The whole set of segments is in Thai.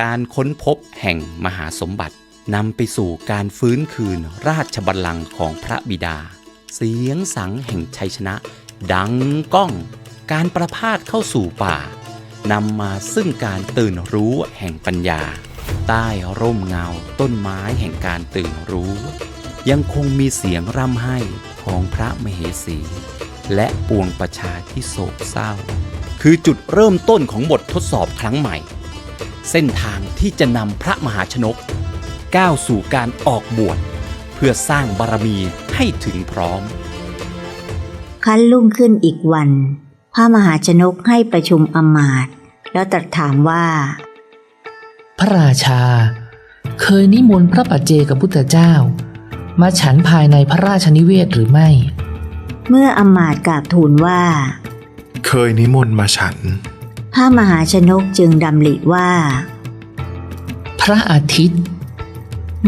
การค้นพบแห่งมหาสมบัตินำไปสู่การฟื้นคืนราชบัลลังก์ของพระบิดา เสียงสังแห่งชัยชนะ ดังก้อง การประพาสเข้าสู่ป่านำมาซึ่งการตื่นรู้แห่งปัญญา ใต้ร่มเงาต้นไม้แห่งการตื่นรู้ ยังคงมีเสียงร่ำไห้ของพระมเหสี และปวงประชาที่โศกเศร้า คือจุดเริ่มต้นของบททดสอบครั้งใหม่ เส้นทางที่จะนำพระมหาชนก ก้าวสู่การออกบวชเพื่อสร้างบารมีให้ถึงพร้อมคันรุ่งขึ้นอีกวัน พระมหาชนกให้ประชุมอำมาตย์แล้วตรัสถามว่า พระราชา เคยนิมนต์พระปัจเจกับพุทธเจ้า มาฉันภายในพระราชนิเวศหรือไม่ เมื่ออำมาตย์กราบทูลว่า เคยนิมนต์มาฉัน พระมหาชนกจึงดำริว่า พระอาทิตย์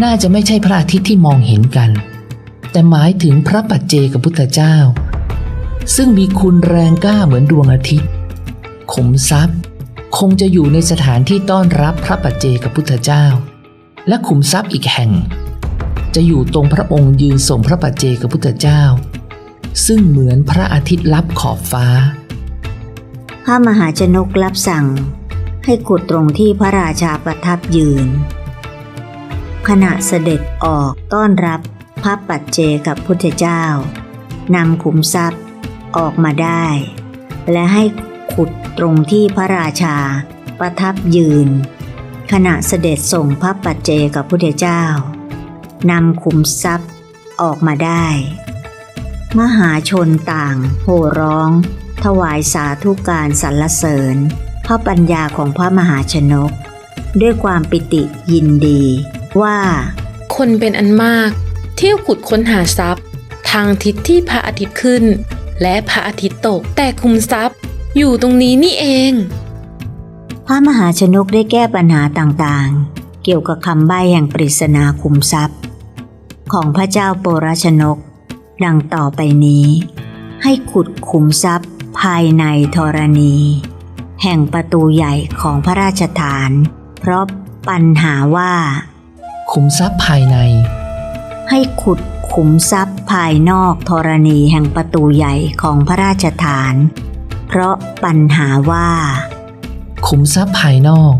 น่าจะไม่ใช่พระอาทิตย์ที่มองเห็นกัน แต่หมายถึงพระปัจเจกพุทธเจ้า ซึ่งมีคุณแรงกล้าเหมือนดวงอาทิตย์ขุมทรัพย์ คงจะอยู่ในสถานที่ต้อนรับพระปัจเจกพุทธเจ้า และขุมทรัพย์อีกแห่ง จะอยู่ตรงพระองค์ยืนส่งพระปัจเจกพุทธเจ้า ซึ่งเหมือนพระอาทิตย์ลับขอบฟ้า พระมหาชนกรับสั่ง ให้ขุดตรงที่พระราชาประทับยืน ขณะเสด็จออกต้อนรับพระปัจเจกับพุทธเจ้านำขุมทรัพย์ออกมาได้ และให้ขุดตรงที่พระราชาประทับยืน ขณะเสด็จส่งพระปัจเจกับพุทธเจ้านำขุมทรัพย์ออกมาได้ มหาชนต่างโห่ร้อง ถวายสาธุการสรรเสริญ พระปัญญาของพระมหาชนก ด้วยความปิติยินดี ว่า คนเป็นอันมาก เที่ยวขุดค้นหาทรัพย์ ทางทิศที่พระอาทิตย์ขึ้น และพระอาทิตย์ตกแต่คุมทรัพย์ อยู่ตรงนี้นี่เอง พระมหาชนกได้แก้ปัญหาต่างๆ เกี่ยวกับคำใบ้แห่งปริศนาคุมทรัพย์ ของพระเจ้าโปรชนก ดังต่อไปนี้ ให้ขุดขุมทรัพย์ ภายในธรณี แห่งประตูใหญ่ของพระราชฐาน เพราะปัญหาว่า ขุมทรัพย์ภายใน ให้ขุดขุมทรัพย์ภายนอกธรณีแห่งประตูใหญ่ของพระราชฐาน เพราะปัญหาว่า ขุมทรัพย์ภายนอก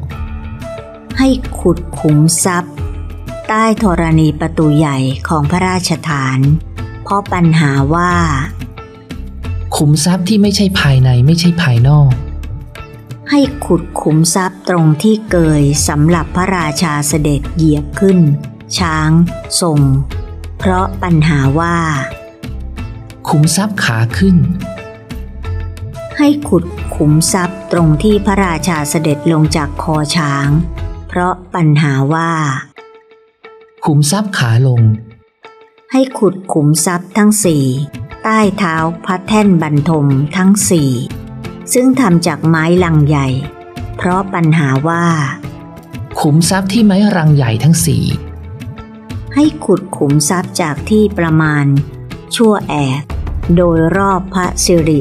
ให้ขุดขุมทรัพย์ ใต้ธรณีประตูใหญ่ของพระราชฐาน เพราะปัญหาว่า ขุมทรัพย์ที่ไม่ใช่ภายในไม่ใช่ภายนอก ให้ขุดขุมทรัพย์ตรงที่เกยสำหรับพระราชาเสด็จเหยียบขึ้น ช้างส่ง เพราะปัญหาว่า ขุมทรัพย์ขาขึ้น ให้ขุดขุมทรัพย์ตรงที่พระราชาเสด็จลงจากคอช้าง เพราะปัญหาว่า ขุมทรัพย์ขาลง ให้ขุดขุมทรัพย์ทั้งสี่ ใต้เท้าพระแท่นบรรทมทั้งสี่ ซึ่งทำจากไม้ลังใหญ่ เพราะปัญหาว่า ขุมทรัพย์ที่ไม้รังใหญ่ทั้งสี่ ให้ขุดขุมทรัพย์จากที่ประมาณ ชั่วแอกโดยรอบพระสิริ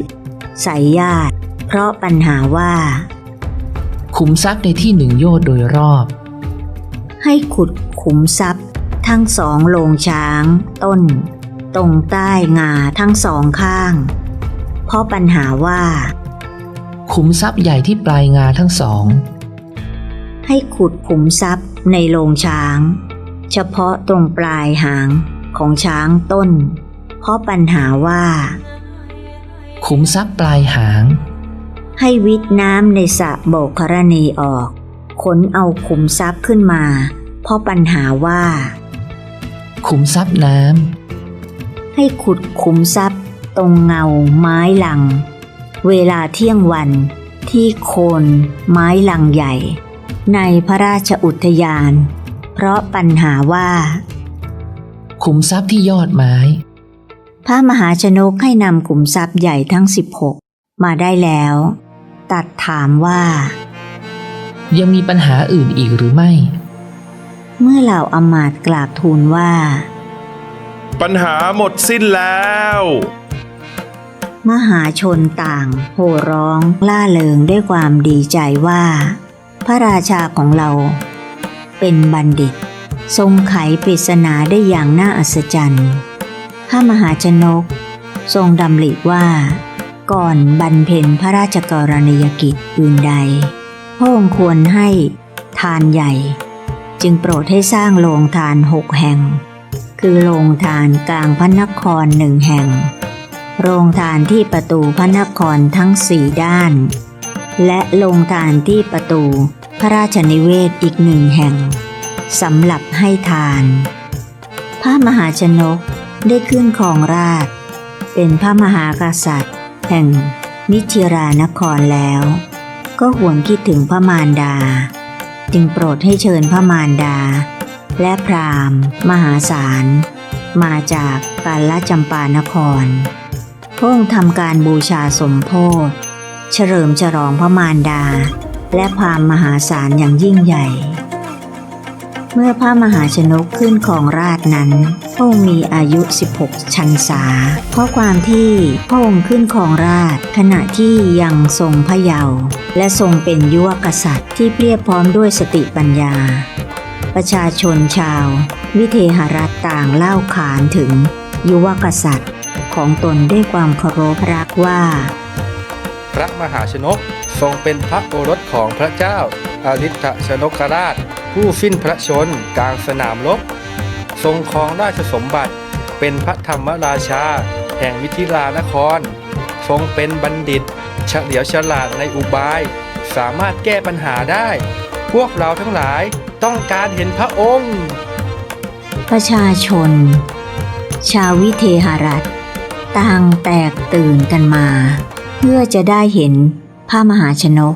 สายญาติเพราะปัญหาว่า ขุมทรัพย์ในที่หนึ่งโยชน์โดยรอบ ให้ขุดขุมทรัพย์ทั้งสองโลงช้างต้น ตรงใต้งาทั้งสองข้าง เพราะปัญหาว่า ขุมทรัพย์ใหญ่ที่ปลายงาทั้งสอง ให้ขุดขุมทรัพย์ในโลงช้าง เฉพาะตรงปลายหางของช้างต้น เพราะปัญหาว่า ขุมทรัพย์ปลายหาง ให้วิทน้ำในสระโบกครณีออก ขนเอาขุมทรัพย์ขึ้นมา เพราะปัญหาว่า ขุมทรัพย์น้ำ ให้ขุดขุมทรัพย์ ตรงเงาไม้ลัง เวลาเที่ยงวันที่โคนไม้ลังใหญ่ ในพระราชอุทยาน เพราะปัญหาว่าำขุมทรัพย์ที่ยอดไม้ พระมหาชนกให้นำขุมทรัพย์ใหญ่ทั้ง 16 มาได้แล้ว ตัดถามว่า ยังมีปัญหาอื่นอีกหรือไม่ เมื่อเหล่าอำมาตย์กราบทูลว่า ปัญหาหมดสิ้นแล้ว มหาชนต่างโห่ร้องล่าเริงด้วยความดีใจว่า พระราชาของเรา เป็นบัณฑิต ทรงไขปริศนาได้อย่างน่าอัศจรรย์พระมหาชนก ทรงดำริว่า ก่อนบรรเพ็ญพระราชกรณียกิจอื่นใดพระองค์ควรให้ทานใหญ่ จึงโปรดให้สร้างโรงทานหกแห่ง คือโรงทานกลางพระนครหนึ่งแห่ง โรงทานที่ประตูพระนครทั้งสี่ด้าน และโรงทานที่ประตูพระราชนิเวศอีกหนึ่งแห่งสำหรับให้ทาน พระมหาชนกได้ขึ้นครองราช เป็นพระมหากษัตริย์ แห่งมิถิรานครแล้ว ก็หวนคิดถึงพระมารดา จึงโปรดให้เชิญพระมารดา และพราหมณ์ มหาศาล มาจากกาลจำปานครพระองค์ทำการบูชาสมโพธิเฉลิมฉลองพระมารดา และพราหมณ์มหาศาลอย่างยิ่งใหญ่ เมื่อพระมหาชนกขึ้นของราชนั้นพระองค์มีอายุ 16 ชันษา เพราะความที่พระองค์ขึ้นของราชขณะที่ยังทรงพระเยาว์และทรงเป็นยุวกษัตริย์ที่เปรียบพร้อมด้วยสติปัญญา ประชาชนชาว วิเทหรัฐต่างเล่าขานถึง ยุวกษัตริย์ของตนด้วยความเคารพรักว่า พระมหาชนกทรงเป็นพระโอรสของพระเจ้าอาริทชนกราช ผู้สิ้นพระชนกลางสนามรบทรงครองราชสมบัติ เป็นพระธรรมราชา แห่งมิถิลานคร ทรงเป็นบัณฑิต เฉลียวฉลาดในอุบาย สามารถแก้ปัญหาได้ พวกเราทั้งหลายต้องการเห็นพระองค์ ประชาชน ชาววิเทหรัฐต่างแตกตื่นกันมา เพื่อจะได้เห็นพระมหาชนก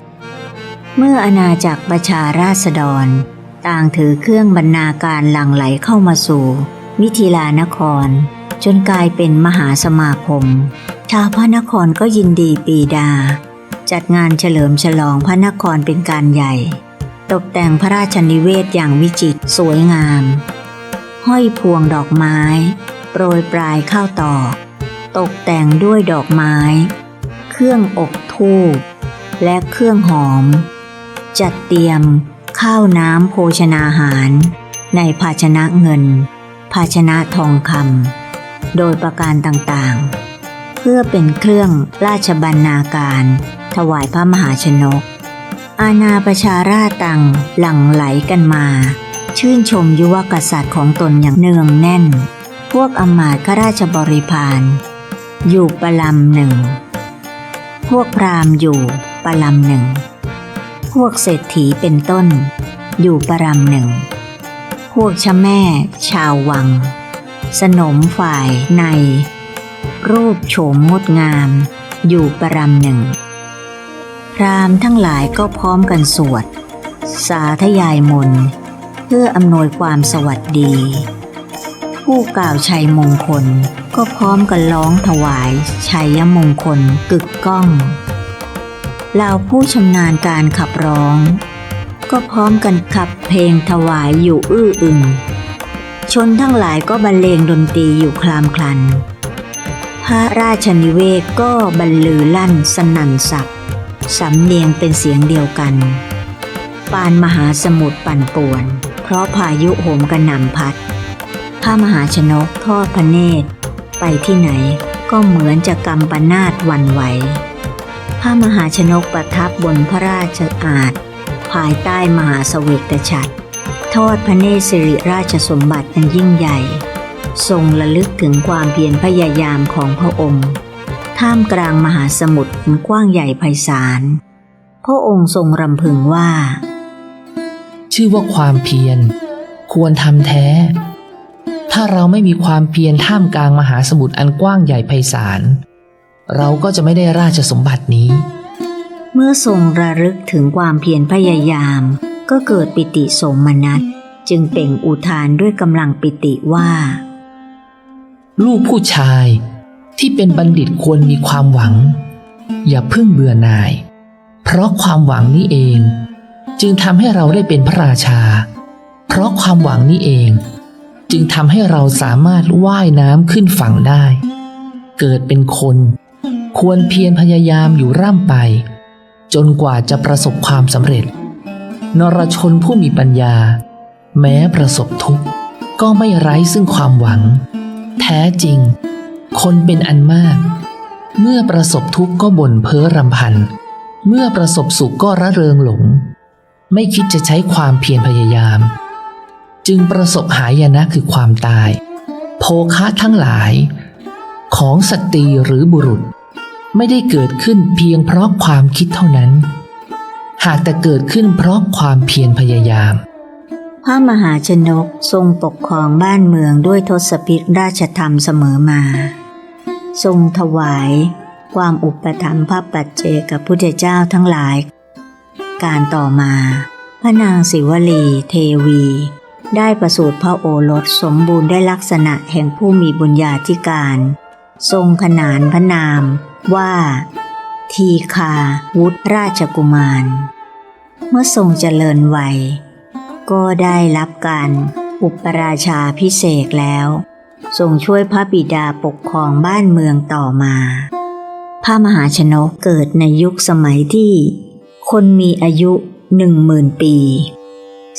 เมื่ออาณาจักรประชาราษฎร ต่างถือเครื่องบรรณาการหลั่งไหลเข้ามาสู่ มิถิลานคร จนกลายเป็นมหาสมาคม ชาวพระนครก็ยินดีปีดา จัดงานเฉลิมฉลองพระนครเป็นการใหญ่ ตกแต่งพระราชนิเวศอย่างวิจิตรสวยงาม ห้อยพวงดอกไม้ โปรยปลายเข้าตอก ตกแต่งด้วยดอกไม้ เครื่องอบทูบและเครื่องหอม จัดเตรียม ข้าวน้ำโภชนาหาร ในภาชนะเงิน ภาชนะทองคำโดยประการต่างๆ เพื่อเป็นเครื่องราชบรรณาการ ถวายพระมหาชนก อาณาประชาราต่างหลั่งไหลกันมา ชื่นชมยุวกษัตริย์ของตนอย่างเนืองแน่น พวกอมาตย์ข้าราชบริพารอยู่ประลำหนึ่ง พวกพราหมณ์อยู่ประลำหนึ่ง พวกเศรษฐีเป็นต้น อยู่ประลำหนึ่ง พวกชะแม่ ชาววัง สนมฝ่ายใน รูปโฉมงดงาม อยู่ประลำหนึ่ง พราหมณ์ทั้งหลายก็พร้อมกันสวด สาธยายมนเพื่ออำนวยความสวัสดี ผู้กล่าวชัยมงคลก็พร้อมกันร้องถวายชัยมงคลกึกก้องเหล่าผู้ชำนาญการขับร้อง ก็พร้อมกันขับเพลงถวายอยู่อื้ออึงชนทั้งหลายก็บรรเลงดนตรีอยู่คลามคลัน พระราชนิเวศก็บรรลือลั่นสนั่นสับ สำเนียงเป็นเสียงเดียวกัน ปานมหาสมุทรปั่นป่วน เพราะพายุโหมกระหน่ำพัดพระมหาชนกทอดพระเนตร ไปที่ไหนก็เหมือนจะกำปนาตหวันไหว พระมหาชนกประทับบนพระราชอาณภายใต้มหาเสวกฉัตรทอดพระเนตรสิริราชสมบัติอันยิ่งใหญ่ ทรงระลึกถึงความเพียรพยายามของพระองค์ ท่ามกลางมหาสมุทรอันกว้างใหญ่ไพศาล พระองค์ทรงรำพึงว่า ชื่อว่าความเพียร ควรทำแท้ ถ้าเราไม่มีความเพียรท่ามกลางมหาสมุทรอันกว้างใหญ่ไพศาล เราก็จะไม่ได้ราชสมบัตินี้ เมื่อทรงระลึกถึงความเพียรพยายาม ก็เกิดปิติโสมนัสจึงเปล่งอุทานด้วยกำลังปิติว่า ลูกผู้ชาย ที่เป็นบัณฑิตควรมีความหวัง อย่าเพิ่งเบื่อหน่าย เพราะความหวังนี้เอง จึงทำให้เราได้เป็นพระราชา เพราะความหวังนี้เอง จึงทำให้เราสามารถว่ายน้ำขึ้นฝั่งได้ เกิดเป็นคน ควรเพียรพยายามอยู่ร่ำไป จนกว่าจะประสบความสำเร็จ นรชนผู้มีปัญญา แม้ประสบทุกข์ก็ไม่ไร้ซึ่งความหวัง แท้จริง คนเป็นอันมาก เมื่อประสบทุกข์ก็บ่นเพ้อรำพัน เมื่อประสบสุขก็ระเริงหลง ไม่คิดจะใช้ความเพียรพยายาม จึงประสบหายนะคือความตาย โภคะทั้งหลาย ของสตรีหรือบุรุษ ไม่ได้เกิดขึ้นเพียงเพราะความคิดเท่านั้น หากแต่เกิดขึ้นเพราะความเพียรพยายาม ระมหาชนกทรงปกครองบ้านเมืองด้วยทศพิธราชธรรมเสมอมา ทรงถวาย ความอุปถัมภ์พระปัจเจกับพุทธเจ้าทั้งหลาย การต่อมา พระนางศิวลี เทวี ได้ประสูติพระโอรสสมบูรณ์ได้ลักษณะแห่งผู้มีบุญญาธิการ ทรงขนานพระนามว่า ทีคาวุฒราชกุมาร เมื่อทรงเจริญวัย ก็ได้รับการอุปราชาพิเศษแล้วทรงช่วยพระบิดาปกครองบ้านเมืองต่อมา พระมหาชนกเกิดในยุคสมัยที่ คนมีอายุหนึ่งหมื่นปี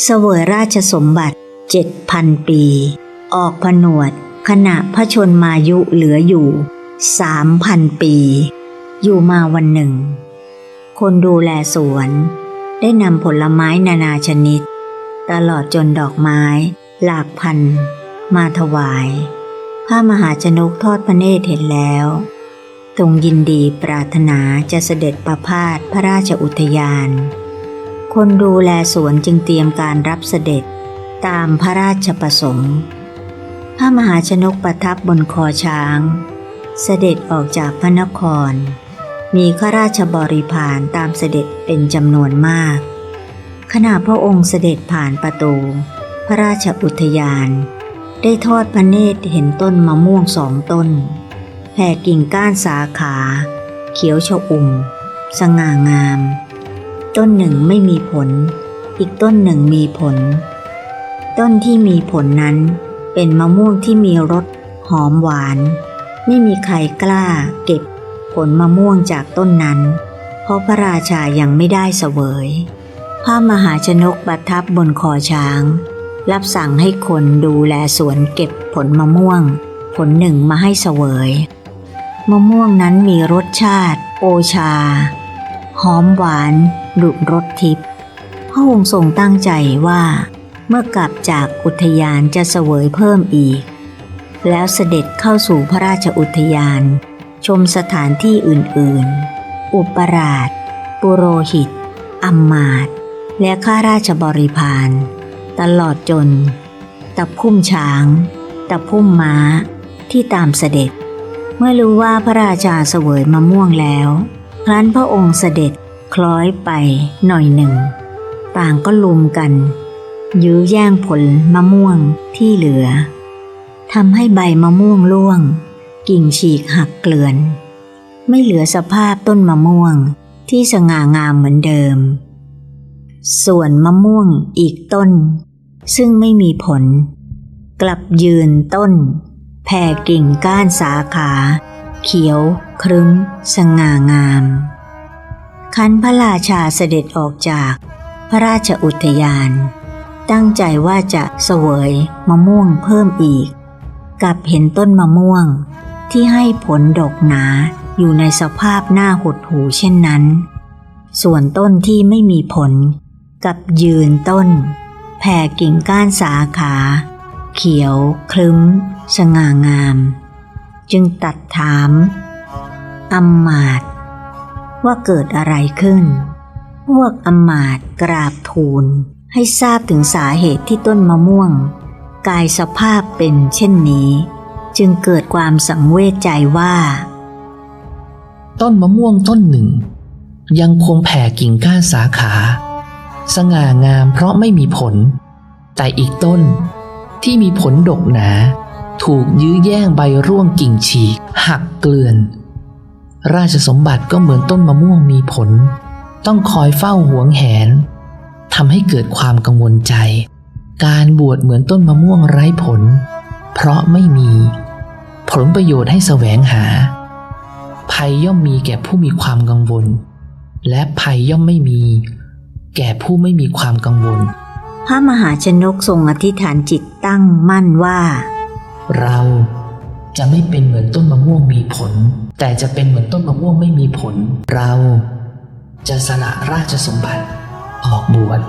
เสวยราชสมบัติเจ็ดพันปี ออกผนวดขณะพระชนมายุเหลืออยู่สามพันปี อยู่มาวันหนึ่ง คนดูแลสวน ได้นำผลไม้นานาชนิด ตลอดจนดอกไม้ หลากพัน มาถวาย พระมหาชนกทอดพระเนตรเห็นแล้วทรงยินดีปรารถนาจะเสด็จประพาสพระราชอุทยาน คนดูแลสวนจึงเตรียมการรับเสด็จตามพระราชประสงค์ พระมหาชนกประทับบนคอช้าง เสด็จออกจากพระนคร มีข้าราชบริพารตามเสด็จเป็นจำนวนมาก ขณะพระองค์เสด็จผ่านประตู พระราชอุทยาน ได้ทอดพระเนตรเห็นต้นมะม่วงสองต้นแผ่กิ่งก้านสาขา เขียวชอุ่ม สง่างาม ต้นหนึ่งไม่มีผล อีกต้นหนึ่งมีผล ต้นที่มีผลนั้น เป็นมะม่วงที่มีรสหอมหวาน ไม่มีใครกล้าเก็บผลมะม่วงจากต้นนั้น เพราะพระราชายังไม่ได้เสวย พระมหาชนกประทับบนคอช้าง รับสั่งให้คนดูแลสวนเก็บผลมะม่วง ผลหนึ่งมาให้เสวย มะม่วงนั้นมีรสชาติ โอชา หอมหวานดุรสทิพย์พระองค์ทรงตั้งใจว่า เมื่อกลับจากอุทยานจะเสวยเพิ่มอีก แล้วเสด็จเข้าสู่พระราชอุทยาน ชมสถานที่อื่นๆ อุปราช ปุโรหิตอัมมาต และข้าราชบริพารตลอดจน ตะพุ่มช้าง ตะพุ่มม้าที่ตามเสด็จ เมื่อรู้ว่าพระราชาเสวยมะม่วงแล้ว ครั้นพระองค์เสด็จคล้อยไปหน่อยหนึ่ง ต่างก็ลุมกัน ยื้อแย่งผลมะม่วงที่เหลือทำให้ใบมะม่วงร่วง กิ่งฉีกหักเกลื่อน ไม่เหลือสภาพต้นมะม่วงที่สง่างามเหมือนเดิม ส่วนมะม่วงอีกต้น ซึ่งไม่มีผล กลับยืนต้น แผ่กิ่งก้านสาขา เขียว ครึ้ม สง่างาม คันพระราชาเสด็จออกจากพระราชอุทยาน ตั้งใจว่าจะเสวยมะม่วงเพิ่มอีกกลับเห็นต้นมะม่วงที่ให้ผลดกหนาอยู่ในสภาพหน้าหดหูเช่นนั้น ส่วนต้นที่ไม่มีผล กับยืนต้น แผ่กิ่งก้านสาขา เขียว คลึ้ม สง่างาม จึงตัดถามอัมมาตว่าเกิดอะไรขึ้น พวกอัมมาตกราบทูลให้ทราบถึงสาเหตุที่ต้นมะม่วง กายสภาพเป็นเช่นนี้ จึงเกิดความสังเวชใจว่า ต้นมะม่วงต้นหนึ่ง ยังคงแผ่กิ่งก้านสาขา สง่างามเพราะไม่มีผล แต่อีกต้นที่มีผลดกหนา ถูกยื้อแย่งใบร่วงกิ่งฉีก หักเกลื่อน ราชสมบัติก็เหมือนต้นมะม่วงมีผล ต้องคอยเฝ้าหวงแหนทำให้เกิดความกังวลใจ การบวชเหมือนต้นมะม่วงไร้ผล เพราะไม่มี ผลประโยชน์ให้แสวงหา ภัยย่อมมีแก่ผู้มีความกังวล และภัยย่อมไม่มี แก่ผู้ไม่มีความกังวล พระมหาชนกทรงอธิษฐานจิตตั้งมั่นว่า เราจะไม่เป็นเหมือนต้นมะม่วงมีผล แต่จะเป็นเหมือนต้นมะม่วงไม่มีผล เราจะสละราชสมบัติออกบวช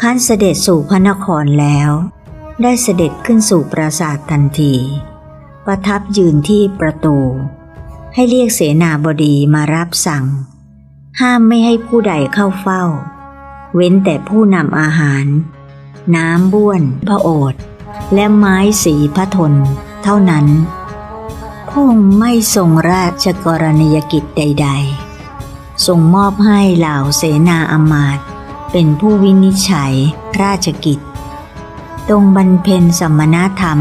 ขั้นเสด็จสู่พระนครแล้ว ได้เสด็จขึ้นสู่ปราสาททันที ประทับยืนที่ประตู ให้เรียกเสนาบดีมารับสั่ง ห้ามไม่ให้ผู้ใดเข้าเฝ้า เว้นแต่ผู้นำอาหาร น้ำบ้วน พระโอษฐ์และไม้สีพระทน เท่านั้นพระองค์ไม่ทรงราชกรณียกิจใด ๆ ทรงมอบให้เหล่าเสนาอำมาตย์เป็นผู้วินิจฉัยราชกิจ ตรงบรรเพนสมณธรรม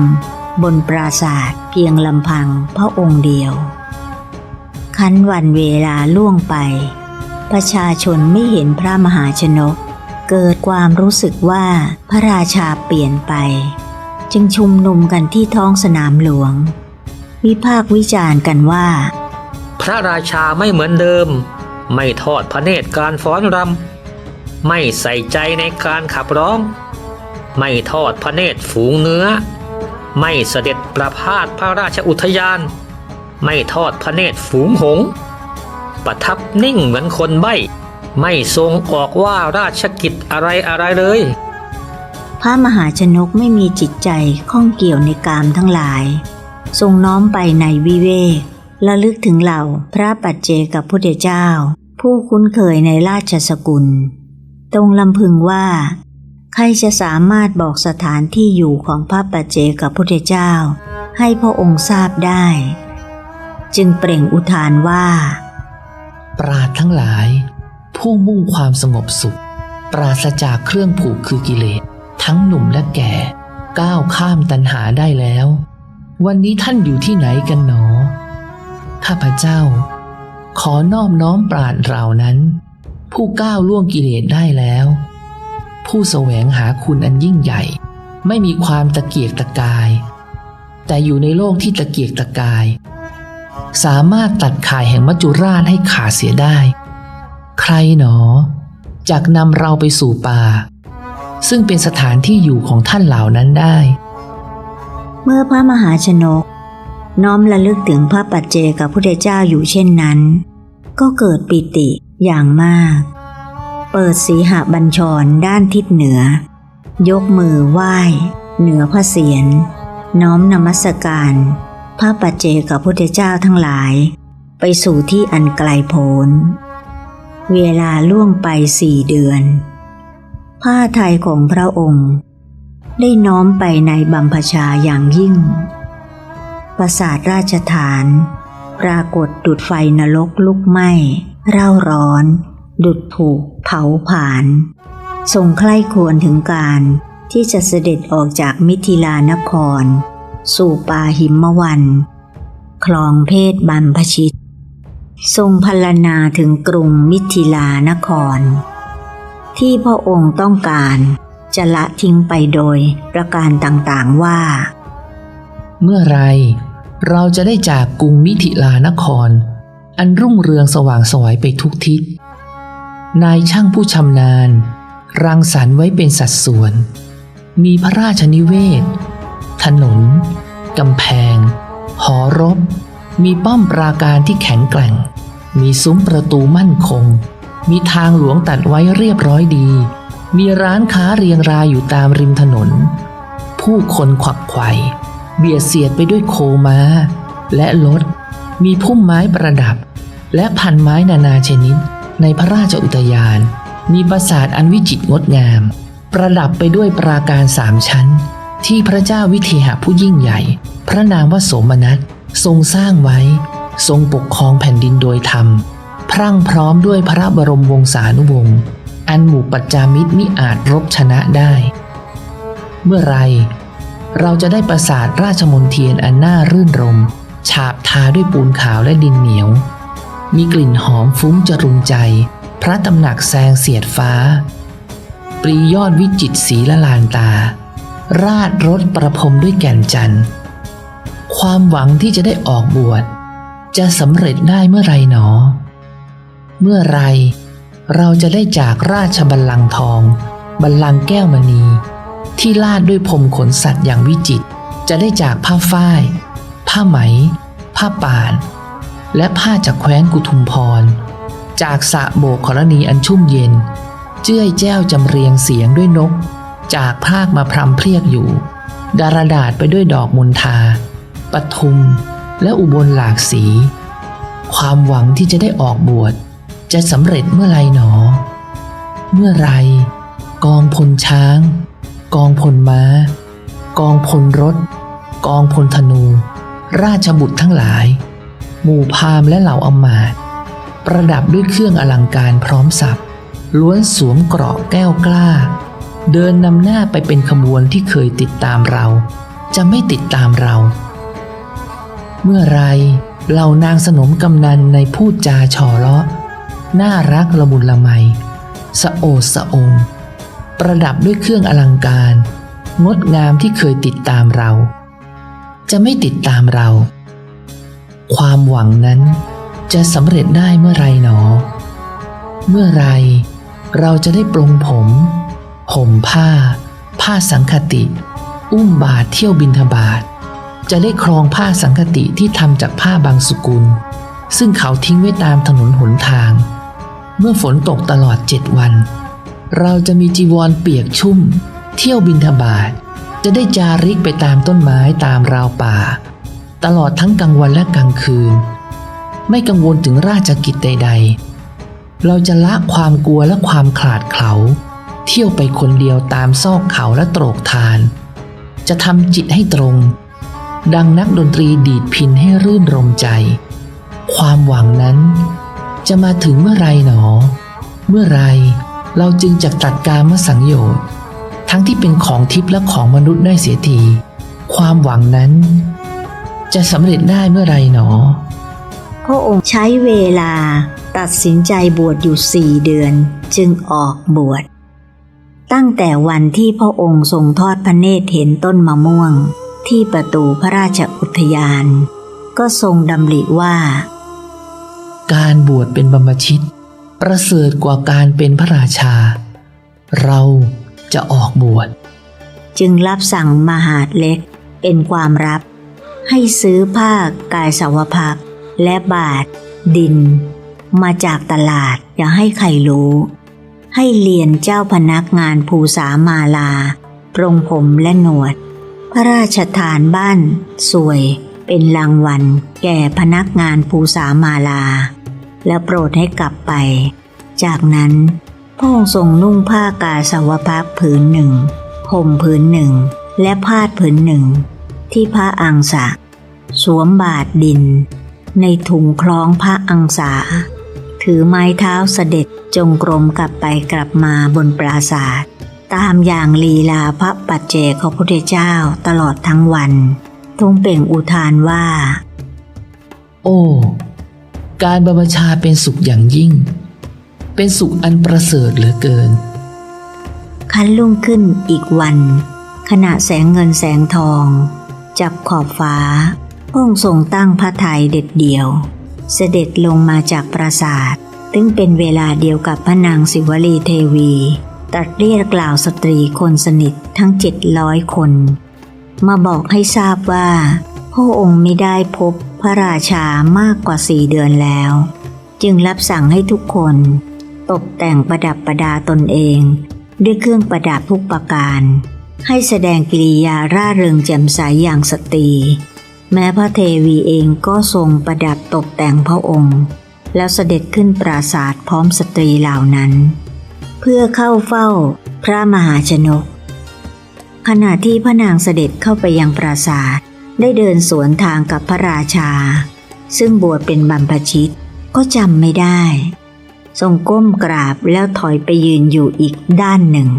บนปราศาสตร์เพียงลำพังพระองค์เดียว คันวันเวลาล่วงไป ประชาชนไม่เห็นพระมหาชนก เกิดความรู้สึกว่าพระราชาเปลี่ยนไป จึงชุมนุมกันที่ท้องสนามหลวง วิพากวิจารณ์กันว่า พระราชาไม่เหมือนเดิม ไม่ทอดพระเนตรการฟ้อนรำไม่ใส่ใจในการขับร้อง ไม่ทอดพระเนตรฝูงเนื้อ ไม่เสด็จประพาสพระราชอุทยาน ไม่ทอดพระเนตรฝูงหงส์ ประทับนิ่งเหมือนคนใบ้ ไม่ทรงออกว่าราชกิจอะไรอะไรเลย พระมหาชนกไม่มีจิตใจข้องเกี่ยวในกามทั้งหลาย ทรงน้อมไปในวิเวกระลึกถึงเหล่าพระปัจเจกับพุทธเจ้า ผู้คุ้นเคยในราชสกุล ตรงลำพึงว่า ใครจะสามารถบอกสถานที่อยู่ของพระปัจเจกับพุทธเจ้า ให้พระองค์ทราบได้ จึงเปล่งอุทานว่า ปราดทั้งหลาย ผู้มุ่งความสงบสุข ปราศจากเครื่องผูกคือกิเลส ทั้งหนุ่มและแก่ ก้าวข้ามตัณหาได้แล้ว วันนี้ท่านอยู่ที่ไหนกันหนอ ข้าพเจ้า ขอนอบน้อมปราดเหล่านั้น ผู้ก้าวล่วงกิเลสได้แล้ว ผู้แสวงหาคุณอันยิ่งใหญ่ ไม่มีความตะเกียกตะกาย แต่อยู่ในโลกที่ตะเกียกตะกาย สามารถตัดข่ายแห่งมัจจุราชให้ขาดเสียได้ ใครหนอจากนำเราไปสู่ป่า ซึ่งเป็นสถานที่อยู่ของท่านเหล่านั้นได้ เมื่อพระมหาชนก น้อมระลึกถึงพระปัจเจกับพุทธเจ้าอยู่เช่นนั้น ก็เกิดปิติอย่างมาก เปิดสีหบัญชรด้านทิศเหนือ ยกมือไหว้ เหนือพระเศียรน้อมนมัสการ พระปัจเจกับพุทธเจ้าทั้งหลาย ไปสู่ที่อันไกลโพ้น เวลาล่วงไปสี่เดือน ผ้าไทยของพระองค์ ได้น้อมไปในบัมพชาอย่างยิ่ง ปราสาทราชฐาน ปรากฏดุดไฟนรกลุกไหม้เร่าร้อน ดุดถูกเผาผลาญทรงใคร่ควรถึงการที่จะเสด็จออกจากมิถิลานคร สู่ป่าหิมวัน คลองเพศบัมพชิต ทรงพรรณนาถึงกรุงมิถิลานคร ที่พระองค์ต้องการจะละทิ้งไปโดยประการต่างๆว่า เมื่อไรเราจะได้จากกรุงมิถิลานคร อันรุ่งเรืองสว่างสวยไปทุกทิศ นายช่างผู้ชำนาญ รังสรรค์ไว้เป็นสัดส่วน มีพระราชนิเวศ ถนน กำแพง หอรบ มีป้อมปราการที่แข็งแกร่ง มีซุ้มประตูมั่นคง มีทางหลวงตัดไว้เรียบร้อยดี มีร้านค้าเรียงรายอยู่ตามริมถนน ผู้คนขวักไขว่เบียดเสียดไปด้วยโคม้า และรถ มีพุ่มไม้ประดับ และพันไม้นานาชนิด ในพระราชอุทยาน มีปราสาทอันวิจิตรงดงาม ประดับไปด้วยปราการสามชั้น ที่พระเจ้าวิเทหะผู้ยิ่งใหญ่ พระนามว่าโสมนัสทรงสร้างไว้ ทรงปกครองแผ่นดินโดยธรรม พรั่งพร้อมด้วยพระบรมวงศานุวงศ์อันหมู่ปัจจามิตรมิอาจรบชนะได้ เมื่อไร เราจะได้ปราสาทราชมนเทียนอันน่ารื่นรม ฉาบทาด้วยปูนขาวและดินเหนียว มีกลิ่นหอมฟุ้งจรุงใจ พระตำหนักแซงเสียดฟ้า ปรียอดวิจิตสีละลานตา ราดรถประพรมด้วยแก่นจันทร์ ความหวังที่จะได้ออกบวช จะสำเร็จได้เมื่อไรหนอ เมื่อไรเราจะได้จากราชบัลลังก์ทอง บัลลังก์แก้วมณี ที่ลาดด้วยพรมขนสัตว์อย่างวิจิตรจะได้จากผ้าฝ้าย ผ้าไหม ผ้าป่าน และผ้าจากแคว้นกุทุมพร จากสะโบกขรณีอันชุ่มเย็น เจ้ยแจ้วจำเรียงเสียงด้วยนก จากภาคมาพรำเพรียกอยู่ ดารดาษไปด้วยดอกมณฑาปทุม และอุบลหลากสี ความหวังที่จะได้ออกบวช จะสำเร็จเมื่อไรหนอ เมื่อไร กองพลช้าง กองพลม้า กองพลรถ กองพลธนู ราชบุตรทั้งหลาย หมู่พามและเหล่าอมาตประดับด้วยเครื่องอลังการพร้อมสับล้วนสวมเกราะแก้วกล้า เดินนำหน้าไปเป็นขบวนที่เคยติดตามเรา จะไม่ติดตามเรา เมื่อไรเหล่านางสนมกำนันในพูดจาฉอเลาะ น่ารักละมุนละไม สะโอดสะองประดับด้วยเครื่องอลังการ งดงามที่เคยติดตามเรา จะไม่ติดตามเรา ความหวังนั้นจะสำเร็จได้เมื่อไรหนอ เมื่อไรเราจะได้ปลงผม ห่มผ้า ผ้าสังคติ อุ้มบาทเที่ยวบินทบาท จะได้ครองผ้าสังคติที่ทำจากผ้าบางสกุล ซึ่งเขาทิ้งไว้ตามถนนหนทาง เมื่อฝนตกตลอดเจ็ดวัน เราจะมีจีวรเปียกชุ่ม เที่ยวบินทบาท จะได้จาริกไปตามต้นไม้ตามราวป่า ตลอดทั้งกลางวันและกลางคืน ไม่กังวลถึงราชกิจใด ๆ เราจะละความกลัวและความขลาดเขา เที่ยวไปคนเดียวตามซอกเขาและโตรกทาน จะทำจิตให้ตรง ดังนักดนตรีดีดพินให้รื่นรมใจ ความหวังนั้น จะมาถึงเมื่อไรหนอ เมื่อไรเราจึงจะตัดการมสังโยชน์ทั้งที่เป็นของทิพย์และของมนุษย์ได้เสียทีความหวังนั้น จะสำเร็จได้เมื่อไรหนอ พระองค์ใช้เวลาตัดสินใจบวชอยู่สี่เดือน จึงออกบวช ตั้งแต่วันที่พระองค์ทรงทอดพระเนตรเห็นต้นมะม่วง ที่ประตูพระราชอุทยาน ก็ทรงดำริว่า การบวชเป็นบรรพชิต ประเสริฐกว่าการเป็นพระราชา เราจะออกบวชจึงรับสั่งมหาดเล็กเป็นความรับ ให้ซื้อผ้ากายสาวพักและบาท ดิน มาจากตลาดอย่าให้ใครรู้ ให้เรียนเจ้าพนักงานภูสามาลา ปรงผมและหนวด พระราชทานบ้านสวยเป็นรางวัลแก่พนักงานภูสามาลา และโปรดให้กลับไป จากนั้นพระองค์ทรงนุ่งผ้ากาสาวพักตร์ผืนหนึ่งห่มผืนหนึ่ง และพาดผืนหนึ่ง ที่พระอังสะ สวมบาทดิน ในถุงคล้องพระอังสา ถือไม้เท้าเสด็จจงกรมกลับไปกลับมาบนปราศาสตร์ตามอย่างลีลาพระปัจเจกของพระพุทธเจ้าตลอดทั้งวันทรงเปล่งอุทานว่า โอ้ การบรรพชาเป็นสุขอย่างยิ่ง เป็นสุขอันประเสริฐเหลือเกิน คันลุ่งขึ้นอีกวัน ขณะแสงเงินแสงทอง จับขอบฟ้าพระองค์ทรงตั้งพระทัยเด็ดเดี่ยว เสด็จลงมาจากปราสาทซึ่งเป็นเวลาเดียวกับพระนางสิวลีเทวีตรัสเรียกกล่าวสตรีคนสนิททั้งเจ็ดร้อยคน มาบอกให้ทราบว่า พระองค์ไม่ได้พบพระราชามากกว่าสี่เดือนแล้ว จึงรับสั่งให้ทุกคน ตกแต่งประดับประดาตนเอง ด้วยเครื่องประดับทุกประการ ให้แสดงกิริยาร่าเริงแจ่มใสอย่างสตรี แม้พระเทวีเองก็ทรงประดับตกแต่งพระองค์ แล้วเสด็จขึ้นปราศาสตร์พร้อมสตรีเหล่านั้น เพื่อเข้าเฝ้าพระมหาชนก ขณะที่พระนางเสด็จเข้าไปยังปราศาสตร์ได้เดินสวนทางกับพระราชา ซึ่งบวชเป็นบรรพชิตก็จำไม่ได้ ทรงก้มกราบแล้วถอยไปยืนอยู่อีกด้านหนึ่ง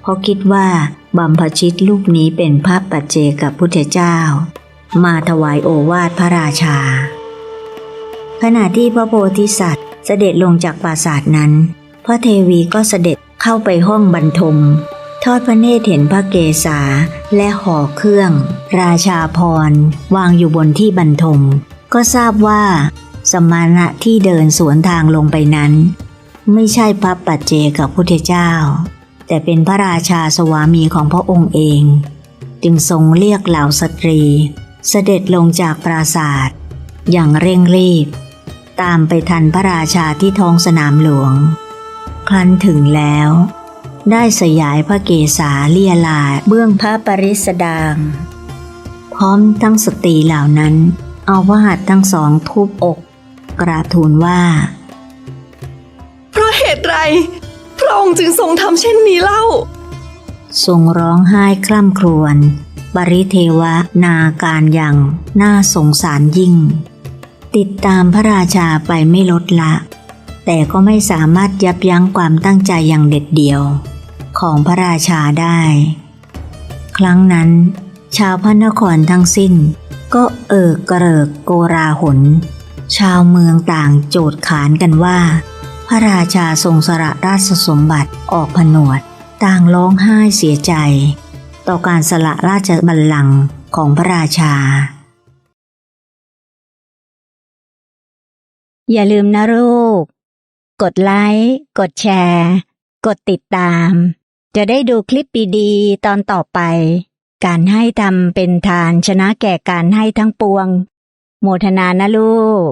เพราะคิดว่าบัมพชิตรูปนี้เป็นพระปัจเจกับพุทธเจ้า มาถวายโอวาทพระราชา ขณะที่พระโพธิสัตว์เสด็จลงจากปราสาทนั้น พระเทวีก็เสด็จเข้าไปห้องบรรทม ทอดพระเนตรเห็นพระเกศาและห่อเครื่อง ราชาพรวางอยู่บนที่บรรทม ก็ทราบว่า สมณะที่เดินสวนทางลงไปนั้น ไม่ใช่พระปัจเจกับพุทธเจ้า แต่เป็นพระราชาสวามีของพระองค์เอง จึงทรงเรียกเหล่าสตรี เสด็จลงจากปราศาสตร์อย่างเร่งรีบ ตามไปทันพระราชาที่ท้องสนามหลวง ครั้นถึงแล้ว ได้สยายพระเกศาเลียลาดเบื้องพระปริสดางพร้อมทั้งสตรีเหล่านั้น เอาพระหัตถ์ทั้งสองทุบอกกราบทูลว่า เพราะเหตุไร พระองค์จึงทรงทำเช่นนี้เล่า ทรงร้องไห้คร่ำครวญ ปริเทวะนาการย่างน่าสงสารยิ่ง ติดตามพระราชาไปไม่ลดละ แต่ก็ไม่สามารถยับยั้งความตั้งใจอย่างเด็ดเดี่ยว ของพระราชาได้ ครั้งนั้น ชาวพระนครทั้งสิ้น ก็เอิกกระเริกโกราหน ชาวเมืองต่างโจทย์ขานกันว่า พระราชาทรงสละราชสมบัติออกผนวด ต่างร้องไห้เสียใจ ต่อการสละราชบัลลังก์ของพระราชา อย่าลืมนะลูก กดไลค์ กดแชร์ กดติดตาม จะได้ดูคลิปดีๆตอนต่อไป การให้ทำเป็นทานชนะแก่การให้ทั้งปวง โมทนานะลูก